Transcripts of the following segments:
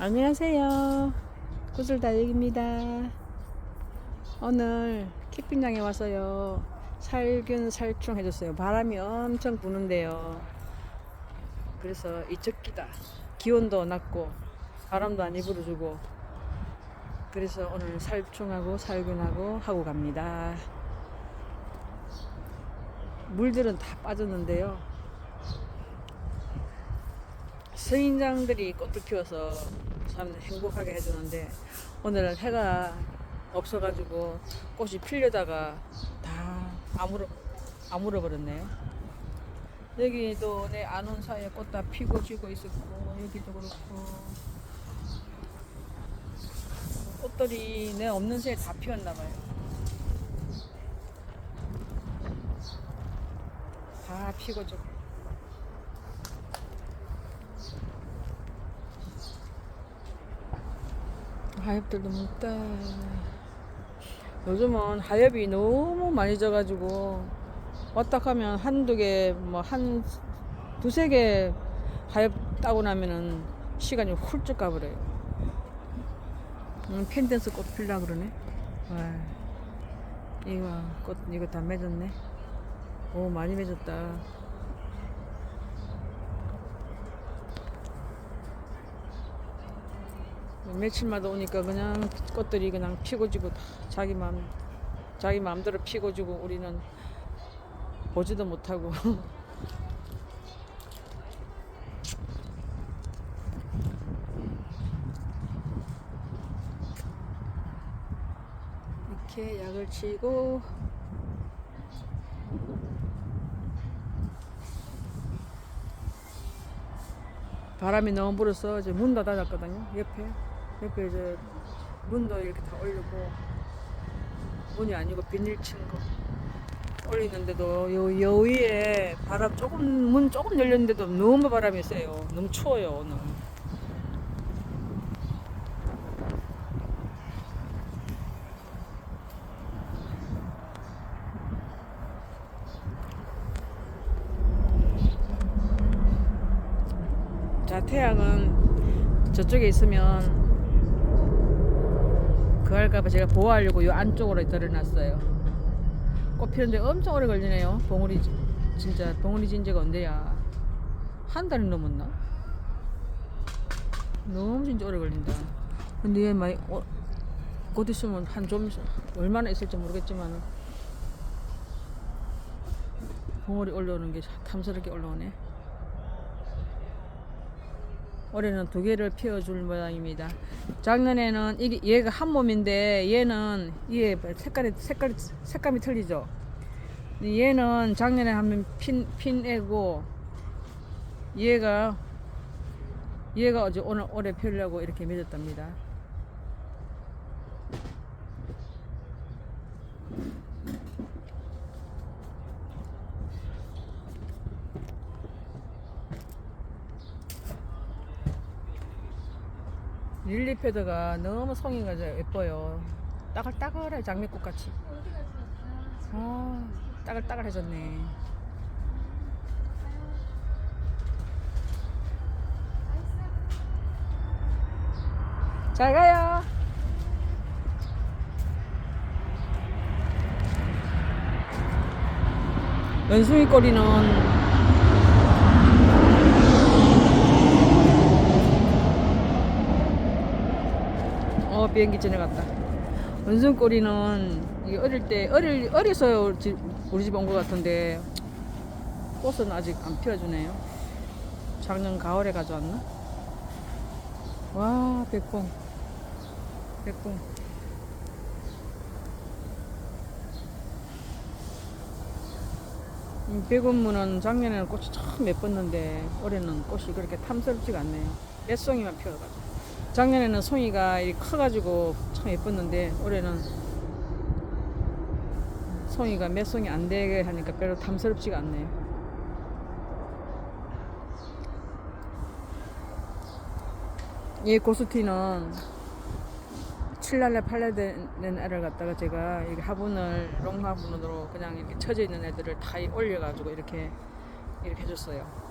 안녕하세요. 구슬다육입니다. 오늘 캠핑장에 와서요. 살균 살충 해줬어요. 바람이 엄청 부는데요. 그래서 이적기다. 기온도 낮고 바람도 안 불어주고 그래서 오늘 살충하고 살균하고 하고 갑니다. 물들은 다 빠졌는데요. 스인장들이 꽃을 피워서 참 행복하게 해주는데 오늘은 해가 없어가지고 꽃이 피려다가 다 아물어 아물어 버렸네요. 여기도 내 아는 사이에 꽃 다 피고 지고 있었고 여기도 그렇고 꽃들이 내 없는 새에 다 피었나 봐요. 다 피고 지고. 하엽들도 묻다. 요즘은 하엽이 너무 많이 져가지고 왔다 하면 한두 개, 뭐 한 두세 개 하엽 따고 나면은 시간이 훌쩍 가버려요. 음, 펜댄스 꽃 필라 그러네. 와, 이거 꽃 이거 다 맺었네. 오 많이 맺었다. 며칠마다 오니까 그냥 꽃들이 그냥 피고 지고 다 자기 마음 자기 마음대로 피고 지고 우리는 보지도 못하고. 이렇게 약을 치고 바람이 너무 불어서 문도 닫았거든요 옆에 옆에 이제 문도 이렇게 다 올리고 문이 아니고 비닐 친 거 올리는데도 요, 요 위에 바람 조금 문 조금 열렸는데도 너무 바람이 세요. 너무 추워요 오늘. 자 태양은 저쪽에 있으면 그 할까봐 제가 보호하려고 요 안쪽으로 들어놨어요. 꽃 피는데 엄청 오래 걸리네요. 봉우리 지- 진짜 봉우리 진지가 언제야? 한 달이 넘었나? 너무 진짜 오래 걸린다. 근데 얘 많이 어, 곧 있으면 한 좀 얼마나 있을지 모르겠지만 봉우리 올라오는 게 탐스럽게 올라오네 올해는 두 개를 피워줄 모양입니다. 작년에는 이게 얘가 한 몸인데 얘는 얘 색깔이 색깔이 색감이 틀리죠. 얘는 작년에 하면 핀 핀애고 얘가 얘가 어제 오늘 올해 피우려고 이렇게 맺었답니다. 릴리 패드가 너무 성의가 예뻐요. 따글따글해 장미꽃 같이. 아, 따글따글해졌네. 잘 가요. 연숭이 꼬리는 어 비행기 지나갔다. 원숭꼬리는 어릴 때 어릴 어려서 지- 우리 집 온 것 같은데 꽃은 아직 안 피워주네요. 작년 가을에 가져왔나? 와 백봉 백봉. 이 백운무는 작년에는 꽃이 참 예뻤는데 올해는 꽃이 그렇게 탐스럽지가 않네요. 몇 송이만 피어가지고. 작년에는 송이가 커가지고 참 예뻤는데 올해는 송이가 몇 송이 안 되게 하니까 별로 탐스럽지가 않네요. 이 고스티는 7날에 팔려야 되는 애를 갖다가 제가 이렇게 화분을 롱 화분으로 그냥 이렇게 쳐져 있는 애들을 다 올려가지고 이렇게 이렇게 해줬어요.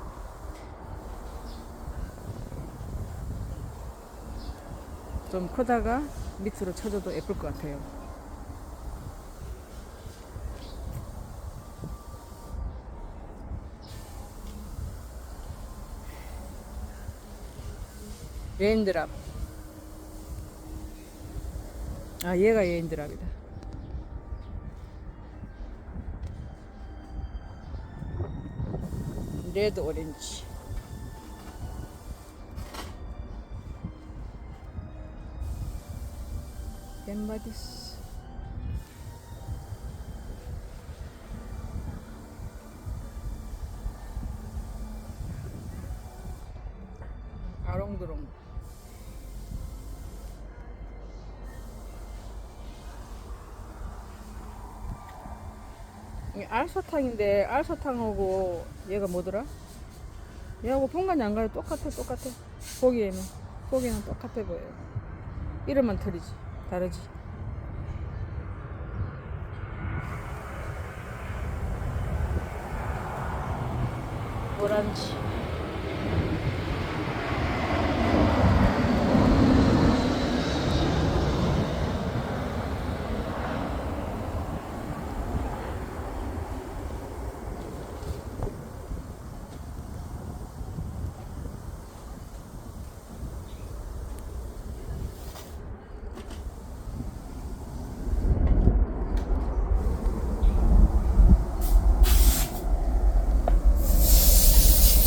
좀 크다가 밑으로 쳐줘도 예쁠 것 같아요. 레인드랍. 아, 얘가 레인드랍이다. 레드 오렌지. 엠바디스. 아롱드롱. 이 알사탕인데 알사탕하고 얘가 뭐더라? 얘하고 안 가요. 똑같아, 똑같아. 보기에는 보기에는 똑같아 보여요. 이름만 틀리지, 다르지. 노란지.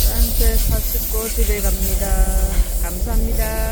산책 다 찍고 집에 갑니다. 감사합니다.